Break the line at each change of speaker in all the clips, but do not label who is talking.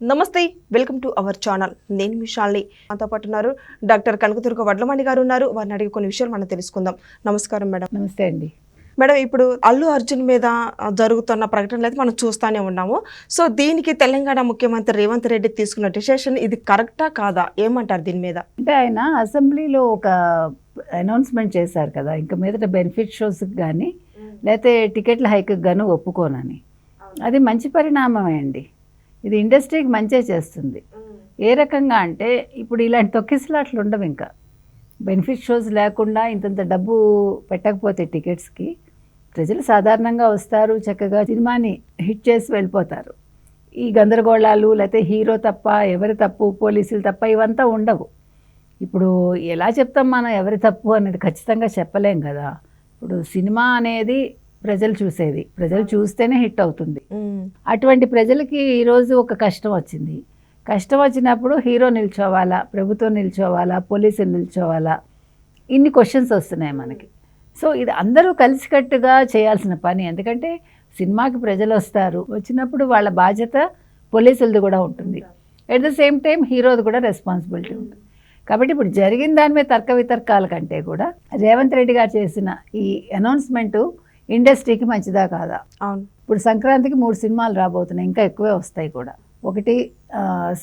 నమస్తే welcome to our channel. నేను మీ శాలిని మనతో పాటు ఉన్నారు డాక్టర్ కనకదుర్గ వడ్లమణి గారు ఉన్నారు. వారిని అడిగి కొన్ని విషయాలు మనం తెలుసుకుందాం. నమస్కారం మేడం.
నమస్తే అండి.
మేడం ఇప్పుడు అల్లు అర్జున్ మీద జరుగుతున్న ప్రకటనలు అయితే మనం చూస్తూనే ఉన్నాము. సో దీనికి తెలంగాణ ముఖ్యమంత్రి రేవంత్ రెడ్డి తీసుకున్న డిసిషన్ ఇది కరెక్టా కాదా? ఏమంటారు దీని మీద?
అంటే ఆయన అసెంబ్లీలో ఒక అనౌన్స్మెంట్ చేశారు కదా. ఇంకా మీదట బెనిఫిట్ షోస్కి కానీ లేకపోతే టికెట్ల హైక్ గాను ఒప్పుకోనని. అది మంచి పరిణామమే అండి. ఇది ఇండస్ట్రీకి మంచే చేస్తుంది. ఏ రకంగా అంటే ఇప్పుడు ఇలాంటి తొక్కిసలాట్లు ఉండవు ఇంకా. బెనిఫిట్ షోస్ లేకుండా ఇంతంత డబ్బు పెట్టకపోతే టికెట్స్కి ప్రజలు సాధారణంగా వస్తారు చక్కగా సినిమాని హిట్ చేసి వెళ్ళిపోతారు. ఈ గందరగోళాలు లేకపోతే హీరో తప్ప ఎవరి తప్పు పోలీసులు తప్ప ఇవంతా ఉండవు. ఇప్పుడు ఎలా చెప్తాం మనం ఎవరి తప్పు అనేది ఖచ్చితంగా చెప్పలేం కదా. ఇప్పుడు సినిమా అనేది ప్రజలు చూసేది. ప్రజలు చూస్తేనే హిట్ అవుతుంది. అటువంటి ప్రజలకి ఈరోజు ఒక కష్టం వచ్చింది. కష్టం వచ్చినప్పుడు హీరో నిల్చోవాలా? ప్రభుత్వం నిల్చోవాలా? పోలీసులు నిల్చోవాలా? ఇన్ని క్వశ్చన్స్ వస్తున్నాయి మనకి. సో ఇది అందరూ కలిసికట్టుగా చేయాల్సిన పని. ఎందుకంటే సినిమాకి ప్రజలు వస్తారు. వచ్చినప్పుడు వాళ్ళ బాధ్యత పోలీసులది కూడా ఉంటుంది. ఎట్ ద సేమ్ టైం హీరోది కూడా రెస్పాన్సిబిలిటీ ఉంటుంది. కాబట్టి ఇప్పుడు జరిగిన దాని మీద తర్క వితర్కాల కంటే కూడా రేవంత్ రెడ్డి గారు చేసిన ఈ అనౌన్స్మెంటు ఇండస్ట్రీకి మంచిదా కాదా?
అవును.
ఇప్పుడు సంక్రాంతికి మూడు సినిమాలు రాబోతున్నాయి ఇంకా ఎక్కువే వస్తాయి కూడా. ఒకటి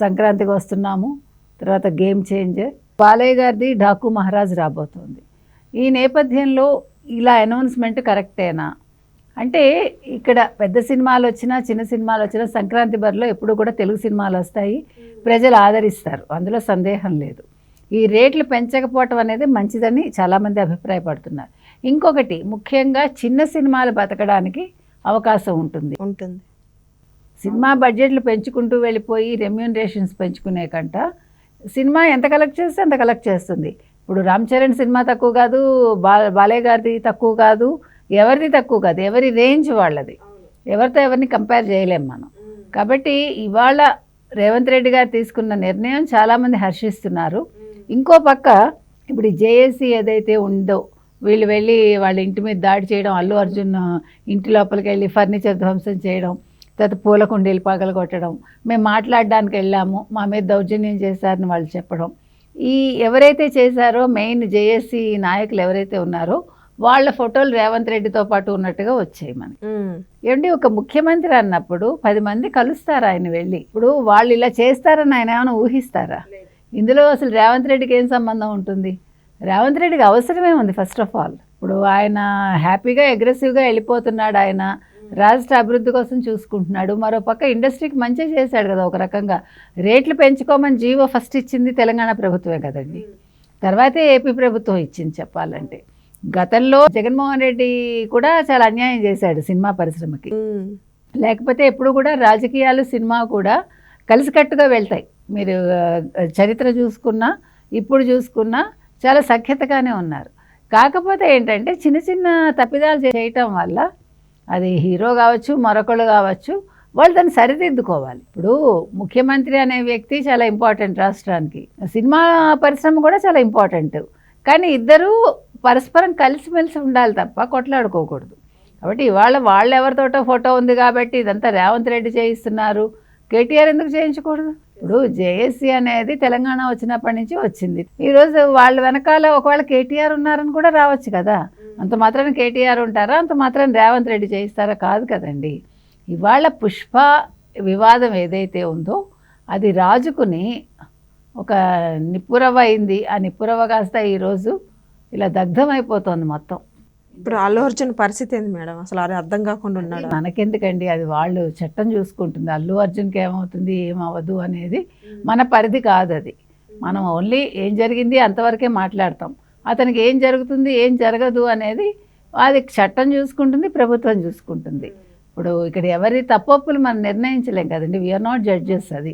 సంక్రాంతికి వస్తున్నాము తర్వాత గేమ్ చేంజర్ బాలయ్య గారిది డాకు మహారాజ్ రాబోతోంది. ఈ నేపథ్యంలో ఇలా అనౌన్స్మెంట్ కరెక్టేనా? అంటే ఇక్కడ పెద్ద సినిమాలు వచ్చినా చిన్న సినిమాలు వచ్చినా సంక్రాంతి బరిలో ఎప్పుడు కూడా తెలుగు సినిమాలు వస్తాయి. ప్రజలు ఆదరిస్తారు అందులో సందేహం లేదు. ఈ రేట్లు పెంచకపోవటం అనేది మంచిదని చాలామంది అభిప్రాయపడుతున్నారు. ఇంకొకటి ముఖ్యంగా చిన్న సినిమాలు బతకడానికి అవకాశం ఉంటుంది.
ఉంటుంది.
సినిమా బడ్జెట్లు పెంచుకుంటూ వెళ్ళిపోయి రెమ్యూనరేషన్స్ పెంచుకునే కంట సినిమా ఎంత కలెక్ట్ చేస్తే అంత కలెక్ట్ చేస్తుంది. ఇప్పుడు రామ్ చరణ్ సినిమా తక్కువ కాదు బా బాలయ్య గారిది తక్కువ కాదు ఎవరిది తక్కువ కాదు ఎవరి రేంజ్ వాళ్ళది. ఎవరితో ఎవరిని కంపేర్ చేయలేం మనం. కాబట్టి ఇవాళ రేవంత్ రెడ్డి గారు తీసుకున్న నిర్ణయం చాలామంది హర్షిస్తున్నారు. ఇంకో పక్క ఇప్పుడు జేఏసీ ఏదైతే ఉందో వీళ్ళు వెళ్ళి వాళ్ళ ఇంటి మీద దాడి చేయడం అల్లు అర్జున్ ఇంటి లోపలికి వెళ్ళి ఫర్నిచర్ ధ్వంసం చేయడం తర్వాత పూల కుండీలు పగలగొట్టడం మేము మాట్లాడడానికి వెళ్ళాము మా మీద దౌర్జన్యం చేశారని వాళ్ళు చెప్పడం. ఈ ఎవరైతే చేశారో మెయిన్ జేఏసీ నాయకులు ఎవరైతే ఉన్నారో వాళ్ళ ఫోటోలు రేవంత్ రెడ్డితో పాటు ఉన్నట్టుగా వచ్చాయి మనకి. ఏమండి ఒక ముఖ్యమంత్రి అన్నప్పుడు పది మంది కలుస్తారు ఆయన వెళ్ళి. ఇప్పుడు వాళ్ళు ఇలా చేస్తారని ఆయన ఏమైనా ఊహిస్తారా? ఇందులో అసలు రేవంత్ రెడ్డికి ఏం సంబంధం ఉంటుంది? రేవంత్ రెడ్డికి అవసరమే ఉంది ఫస్ట్ ఆఫ్ ఆల్ ఇప్పుడు ఆయన హ్యాపీగా అగ్రెసివ్గా వెళ్ళిపోతున్నాడు ఆయన. రాష్ట్ర అభివృద్ధి కోసం చూసుకుంటున్నాడు. మరో పక్క ఇండస్ట్రీకి మంచిగా చేశాడు కదా ఒక రకంగా. రేట్లు పెంచుకోమని జీవో ఫస్ట్ ఇచ్చింది తెలంగాణ ప్రభుత్వమే కదండి. తర్వాతే ఏపీ ప్రభుత్వం ఇచ్చింది చెప్పాలంటే. గతంలో జగన్మోహన్ రెడ్డి కూడా చాలా అన్యాయం చేశాడు సినిమా పరిశ్రమకి. లేకపోతే ఎప్పుడు కూడా రాజకీయాలు సినిమా కూడా కలిసికట్టుగా వెళ్తాయి. మీరు చరిత్ర చూసుకున్నా ఇప్పుడు చూసుకున్నా చాలా సఖ్యతగానే ఉన్నారు. కాకపోతే ఏంటంటే చిన్న చిన్న తప్పిదాలు చేయటం వల్ల అది హీరో కావచ్చు మరొకళ్ళు కావచ్చు వాళ్ళు దాన్ని సరిదిద్దుకోవాలి. ఇప్పుడు ముఖ్యమంత్రి అనే వ్యక్తి చాలా ఇంపార్టెంట్ రాష్ట్రానికి. సినిమా పరిశ్రమ కూడా చాలా ఇంపార్టెంట్. కానీ ఇద్దరూ పరస్పరం కలిసిమెలిసి ఉండాలి తప్ప కొట్లాడుకోకూడదు. కాబట్టి ఇవాళ వాళ్ళు ఎవరితోటో ఫోటో ఉంది కాబట్టి ఇదంతా రేవంత్ రెడ్డి చేయిస్తున్నారు. కేటీఆర్ ఎందుకు చేయించకూడదు? ఇప్పుడు జేఏసీ అనేది తెలంగాణ వచ్చినప్పటి నుంచి వచ్చింది. ఈరోజు వాళ్ళ వెనకాల ఒకవేళ కేటీఆర్ ఉన్నారని కూడా రావచ్చు కదా. అంత మాత్రం కేటీఆర్ ఉంటారా? అంత మాత్రం రేవంత్ రెడ్డి చేయిస్తారా? కాదు కదండి. ఇవాళ పుష్ప వివాదం ఏదైతే ఉందో అది రాజుకుని ఒక నిప్పురవ అయింది. ఆ నిప్పురవ కాస్త ఈరోజు ఇలా దగ్ధమైపోతుంది మొత్తం.
ఇప్పుడు అల్లు అర్జున్ పరిస్థితి ఏంది మేడం? అసలు అది అర్థం కాకుండా ఉన్నాడు?
మనకెందుకండి? అది వాళ్ళు చట్టం చూసుకుంటుంది. అల్లు అర్జున్కి ఏమవుతుంది ఏమవ్వదు అనేది మన పరిధి కాదు అది. మనం ఓన్లీ ఏం జరిగింది అంతవరకే మాట్లాడతాం. అతనికి ఏం జరుగుతుంది ఏం జరగదు అనేది అది చట్టం చూసుకుంటుంది ప్రభుత్వం చూసుకుంటుంది. ఇప్పుడు ఇక్కడ ఎవరి తప్పొప్పులు మనం నిర్ణయించలేం కదండి. వీఆర్ నాట్ జడ్జెస్ అది.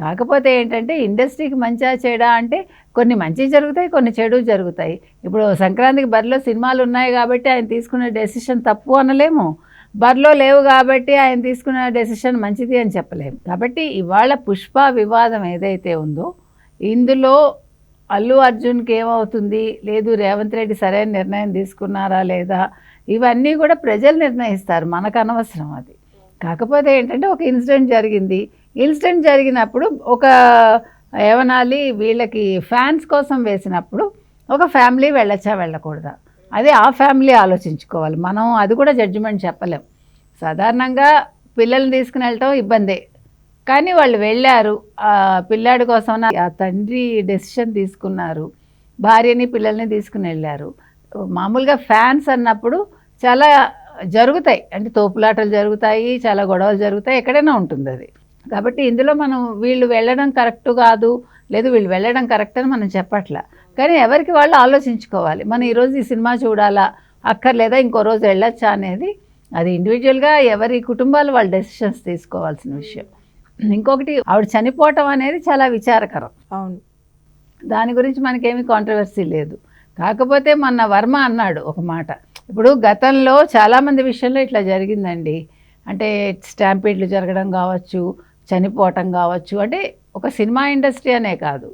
కాకపోతే ఏంటంటే ఇండస్ట్రీకి మంచిగా చెడా అంటే కొన్ని మంచి జరుగుతాయి కొన్ని చెడు జరుగుతాయి. ఇప్పుడు సంక్రాంతికి బరిలో సినిమాలు ఉన్నాయి కాబట్టి ఆయన తీసుకున్న డెసిషన్ తప్పు అనలేము. బరిలో లేవు కాబట్టి ఆయన తీసుకున్న డెసిషన్ మంచిది అని చెప్పలేము. కాబట్టి ఇవాళ పుష్ప వివాదం ఏదైతే ఉందో ఇందులో అల్లు అర్జున్కి ఏమవుతుంది? లేదు రేవంత్ రెడ్డి సరైన నిర్ణయం తీసుకున్నారా లేదా? ఇవన్నీ కూడా ప్రజలు నిర్ణయిస్తారు. మనకు అనవసరం అది. కాకపోతే ఏంటంటే ఒక ఇన్సిడెంట్ జరిగింది. ఇన్సిడెంట్ జరిగినప్పుడు ఒక ఏమనాలి వీళ్ళకి ఫ్యాన్స్ కోసం వేసినప్పుడు ఒక ఫ్యామిలీ వెళ్ళచ్చా వెళ్ళకూడదా? అదే ఆ ఫ్యామిలీ ఆలోచించుకోవాలి. మనం అది కూడా జడ్జిమెంట్ చెప్పలేం. సాధారణంగా పిల్లల్ని తీసుకుని వెళ్ళటం ఇబ్బందే. కానీ వాళ్ళు వెళ్ళారు. పిల్లాడి కోసం ఆ తండ్రి డెసిషన్ తీసుకున్నారు. భార్యని పిల్లల్ని తీసుకుని వెళ్ళారు. మామూలుగా ఫ్యాన్స్ అన్నప్పుడు చాలా జరుగుతాయి. అంటే తోపులాటలు జరుగుతాయి చాలా గొడవలు జరుగుతాయి. ఎక్కడైనా ఉంటుంది అది. కాబట్టి ఇందులో మనం వీళ్ళు వెళ్ళడం కరెక్ట్ కాదు లేదు వీళ్ళు వెళ్ళడం కరెక్ట్ అని మనం చెప్పట్లా. కానీ ఎవరికి వాళ్ళు ఆలోచించుకోవాలి. మనం ఈరోజు ఈ సినిమా చూడాలా అక్కర్లేదా ఇంకో రోజు వెళ్ళొచ్చా అనేది అది ఇండివిజువల్గా ఎవరి కుటుంబాలు వాళ్ళు డెసిషన్స్ తీసుకోవాల్సిన విషయం. ఇంకొకటి ఆవిడ చనిపోవటం అనేది చాలా విచారకరం.
అవును.
దాని గురించి మనకేమీ కాంట్రవర్సీ లేదు. కాకపోతే మొన్న వర్మ అన్నాడు ఒక మాట. ఇప్పుడు గతంలో చాలామంది విషయంలో ఇట్లా జరిగిందండి. అంటే స్టాంపీడ్లు జరగడం కావచ్చు చనిపోవటం కావచ్చు. అంటే ఒక సినిమా ఇండస్ట్రీ అనే కాదు.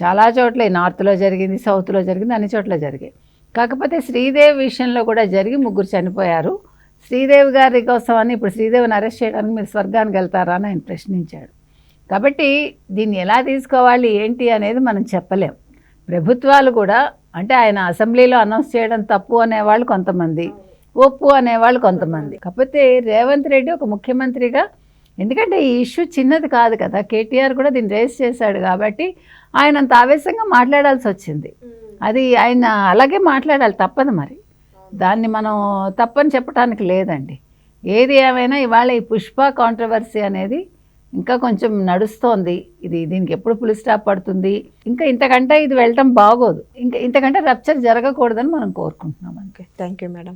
చాలా చోట్ల ఈ నార్త్లో జరిగింది సౌత్లో జరిగింది అన్ని చోట్ల జరిగాయి. కాకపోతే శ్రీదేవి విషయంలో కూడా జరిగి ముగ్గురు చనిపోయారు. శ్రీదేవి గారి కోసం అని ఇప్పుడు శ్రీదేవిని అరెస్ట్ చేయడానికి మీరు స్వర్గానికి వెళ్తారా అని ఆయన ప్రశ్నించాడు. కాబట్టి దీన్ని ఎలా తీసుకోవాలి ఏంటి అనేది మనం చెప్పలేం. ప్రభుత్వాలు కూడా అంటే ఆయన అసెంబ్లీలో అనౌన్స్ చేయడం తప్పు అనేవాళ్ళు కొంతమంది ఒప్పు అనేవాళ్ళు కొంతమంది. కాకపోతే రేవంత్ రెడ్డి ఒక ముఖ్యమంత్రిగా ఎందుకంటే ఈ ఇష్యూ చిన్నది కాదు కదా. కేటీఆర్ కూడా దీన్ని రేస్ చేశాడు కాబట్టి ఆయన అంత ఆవేశంగా మాట్లాడాల్సి వచ్చింది. అది ఆయన అలాగే మాట్లాడాలి తప్పదు మరి. దాన్ని మనం తప్పని చెప్పడానికి లేదండి. ఏది ఏమైనా ఇవాళ ఈ పుష్ప కాంట్రవర్సీ అనేది ఇంకా కొంచెం నడుస్తోంది. ఇది దీనికి ఎప్పుడు పులి స్టాప్ పడుతుంది? ఇంకా ఇంతకంటే ఇది వెళ్ళటం బాగోదు. ఇంకా ఇంతకంటే రప్చర్ జరగకూడదని మనం కోరుకుంటున్నాం
ఓకే థ్యాంక్ యూ మేడం